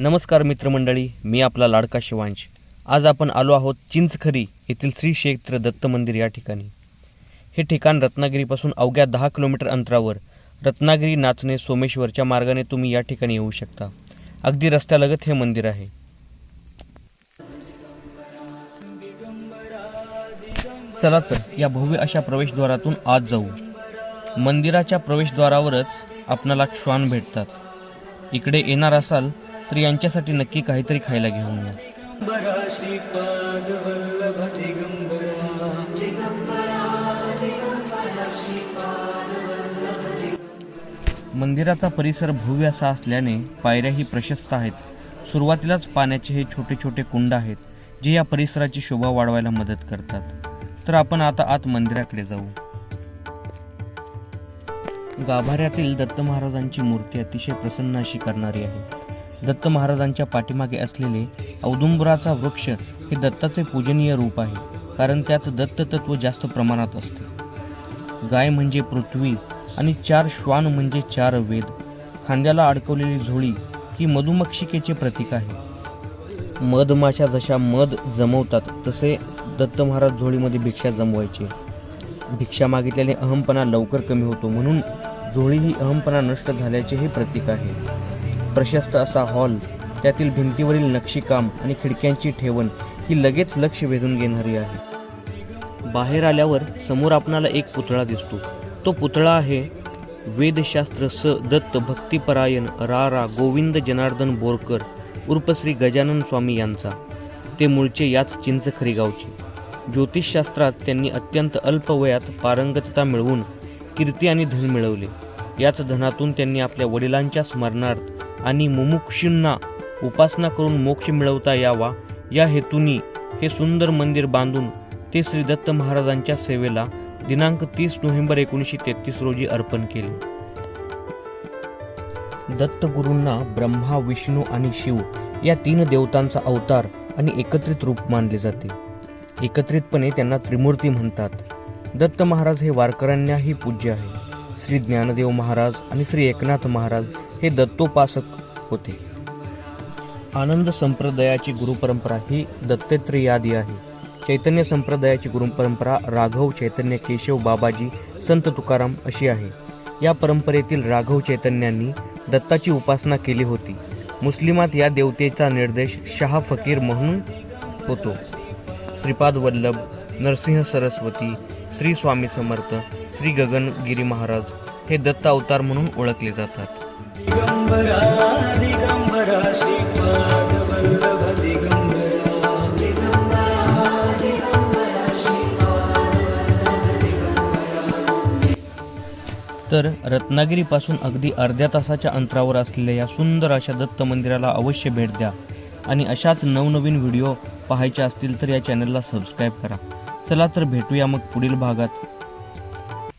नमस्कार मित्रमंडळी मी आपला लाडका शिवांश. आज आपण आलो आहोत चिंचखरी येथील श्री क्षेत्र दत्त मंदिर या ठिकाणी. हे ठिकाण रत्नागिरीपासून अवघ्या दहा किलोमीटर अंतरावर रत्नागिरी नाचणे सोमेश्वरच्या मार्गाने तुम्ही या ठिकाणी येऊ शकता. अगदी रस्त्यालगत हे मंदिर आहे. चला तर या भव्य अशा प्रवेशद्वारातून आत जाऊ. मंदिराच्या प्रवेशद्वारावरच आपणाला श्वान भेटतात. इकडे येणार असाल तर यांच्यासाठी नक्की काहीतरी खायला घेऊन या. मंदिराचा परिसर भव्य असा असल्याने पायऱ्याही प्रशस्त आहेत. सुरुवातीलाच पाण्याचे हे छोटे छोटे कुंड आहेत जे या परिसराची शोभा वाढवायला मदत करतात. तर आपण आता आत मंदिराकडे जाऊ. गाभाऱ्यातील दत्त महाराजांची मूर्ती अतिशय प्रसन्न अशी करणारी आहे. दत्त महाराजांच्या पाठीमागे असलेले औदुंबराचा वृक्ष हे दत्ताचे पूजनीय रूप आहे कारण त्यात दत्ततत्व जास्त प्रमाणात असते. गाय म्हणजे पृथ्वी आणि चार श्वान म्हणजे चार वेद. खांद्याला अडकवलेली झोळी ही मधुमक्षिकेचे प्रतीक आहे. मधमाशा जशा मध जमवतात तसे दत्त महाराज झोळीमध्ये भिक्षा जमवायचे. भिक्षा मागितल्याने अहमपणा लवकर कमी होतो म्हणून झोळी ही अहमपणा नष्ट झाल्याचे हे प्रतीक आहे. प्रशस्त असा हॉल त्यातील भिंतीवरील नक्षीकाम आणि खिडक्यांची ठेवण ही लगेच लक्ष वेधून घेणारी आहे. बाहेर आल्यावर समोर आपणाला एक पुतळा दिसतो. तो पुतळा आहे वेदशास्त्र स दत्त भक्तिपरायण रा रा गोविंद जनार्दन बोरकर उर्फ श्री गजानन स्वामी यांचा. ते मूळचे याच चिंचखरी गावचे. ज्योतिषशास्त्रात त्यांनी अत्यंत अल्प वयात पारंगतता मिळवून कीर्ती आणि धन मिळवले. याच धनातून त्यांनी आपल्या वडिलांच्या स्मरणार्थ आणि मुमुक्षूंना उपासना करून मोक्ष मिळवता यावा. या हेतूनी हे सुंदर मंदिर बांधून ते श्री दत्त महाराजांच्या सेवेला दिनांक तीस नोव्हेंबर एकोणीसशे तेहतीस रोजी अर्पण केले. दत्तगुरूंना ब्रह्मा विष्णू आणि शिव या तीन देवतांचा अवतार आणि एकत्रित रूप मानले जाते. एकत्रितपणे त्यांना त्रिमूर्ती म्हणतात. दत्त महाराज हे वारकऱ्यांनाही पूज्य आहे. श्री ज्ञानदेव महाराज आणि श्री एकनाथ महाराज हे दत्तोपासक होते. आनंद संप्रदायाची गुरुपरंपरा ही दत्तेत्रयादी आहे. चैतन्य संप्रदायाची गुरुपरंपरा राघव चैतन्य केशव बाबाजी संत तुकाराम अशी आहे. या परंपरेतील राघव चैतन्यांनी दत्ताची उपासना केली होती. मुस्लिमात या देवतेचा निर्देश शहा फकीर म्हणून होतो. श्रीपाद वल्लभ नरसिंह सरस्वती श्री स्वामी समर्थ श्री गगनगिरी महाराज हे दत्त अवतार म्हणून ओळखले जातात. दिगंबरा दिगंबरा श्रीपाद वल्लभ दिगंबरा तर रत्नागिरीपासून अगदी अर्ध्या तासाच्या अंतरावर असलेल्या या सुंदर अशा दत्त मंदिराला अवश्य भेट द्या. आणि अशाच नवनवीन व्हिडिओ पाहायचे असतील तर या चॅनलला सबस्क्राईब करा. चला तर भेटूया मग पुढील भागात.